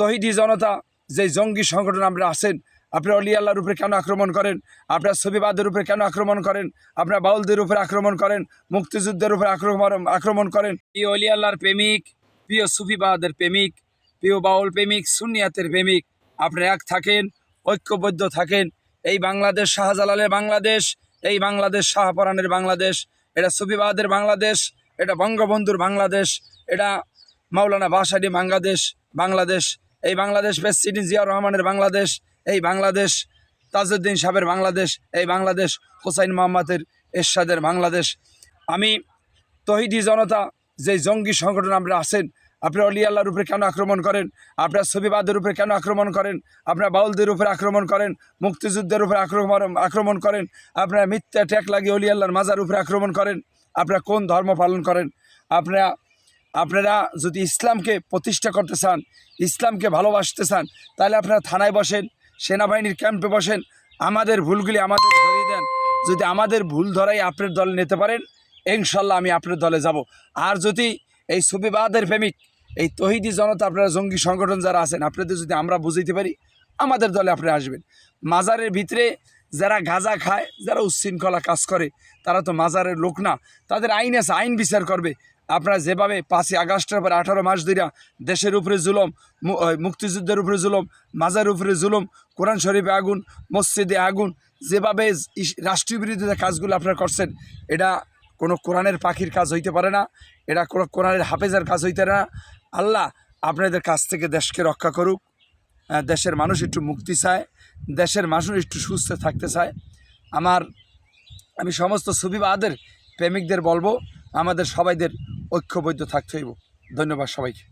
তহিদি জনতা, যে জঙ্গি সংগঠন আপনারা আছেন, আপনারা অলি আল্লাহর উপরে কেন আক্রমণ করেন? আপনার ছবিবাদের উপরে কেন আক্রমণ করেন? আপনারা বাউলদের উপরে আক্রমণ করেন? মুক্তিযুদ্ধের উপরে আক্রমণ আক্রমণ করেন? প্রিয় অলি আল্লাহর প্রেমিক, প্রিয় সুফিবাদের প্রেমিক, প্রিয় বাউল প্রেমিক সুনিয়াতের প্রেমিক, আপনারা এক থাকেন, ঐক্যবদ্ধ থাকেন। এই বাংলাদেশ শাহজালালের বাংলাদেশ, এই বাংলাদেশ শাহপরানের বাংলাদেশ, এটা সুফিবাদের বাংলাদেশ, এটা বঙ্গবন্ধুর বাংলাদেশ, এটা মাওলানা বাসাডি বাংলাদেশ বাংলাদেশ। এই বাংলাদেশ প্রেসিডেন্ট জিয়া রহমানের বাংলাদেশ, এই বাংলাদেশ তাজউদ্দিন সাহেবের বাংলাদেশ, এই বাংলাদেশ হোসাইন মোহাম্মদের এরশাদের বাংলাদেশ। আমি তহিদি জনতা যে জঙ্গি সংগঠন আপনারা আছেন, আপনারা অলি আল্লাহর উপরে কেন আক্রমণ করেন? আপনার ছবিবাদের উপরে কেন আক্রমণ করেন? আপনার বাউলদের উপরে আক্রমণ করেন? মুক্তিযুদ্ধের উপরে আক্রমণ আক্রমণ করেন? আপনারা মিথ্যা ট্যাক লাগিয়ে অলি আল্লাহর মাজার উপরে আক্রমণ করেন? আপনারা কোন ধর্ম পালন করেন? আপনারা আপনারা যদি ইসলামকে প্রতিষ্ঠা করতে চান, ইসলামকে ভালোবাসতে চান, তাহলে আপনারা থানায় বসেন, সেনাবাহিনীর ক্যাম্পে বসেন, আমাদের ভুলগুলি আমাদের ধরিয়ে দেন। যদি আমাদের ভুল ধরাই আপনার দলে নিতে পারেন, ইনশাল্লাহ আমি আপনার দলে যাব। আর যদি এই সুবিবাদের প্রেমিক, এই তহিদি জনতা, আপনারা জঙ্গি সংগঠন যারা আছেন, আপনাদের যদি আমরা বুঝাইতে পারি, আমাদের দলে আপনারা আসবেন। মাজারের ভিতরে যারা গাঁজা খায়, যারা উচ্ছৃঙ্খলা কাজ করে, তারা তো মাজারের লোক না। তাদের আইন আছে, আইন বিচার করবে। আপনারা যেভাবে পাঁচই আগস্টের পর আঠারো মাস ধরে দেশের উপরে জুলম মুক্তিযুদ্ধের উপরে জুলম, মাজার উপরে জুলম, কোরআন শরীফে আগুন, মসজিদে আগুন, যেভাবে রাষ্ট্রীয় বিরোধিতা কাজগুলো আপনারা করছেন, এটা কোনো কোরআনের পাখির কাজ হইতে পারে না, এটা কোনো কোরআনের হাফেজার কাজ হইতে পারে না। আল্লাহ আপনাদের কাছ থেকে দেশকে রক্ষা করুক দেশের মানুষ একটু মুক্তি চায়, দেশের মানুষ একটু সুস্থ থাকতে চায়। আমার, আমি সমস্ত সুবিবাদের প্রেমিকদের বলব, আমাদের সবাইদের ঐক্যবদ্ধ থাকতে হইব। ধন্যবাদ সবাইকে।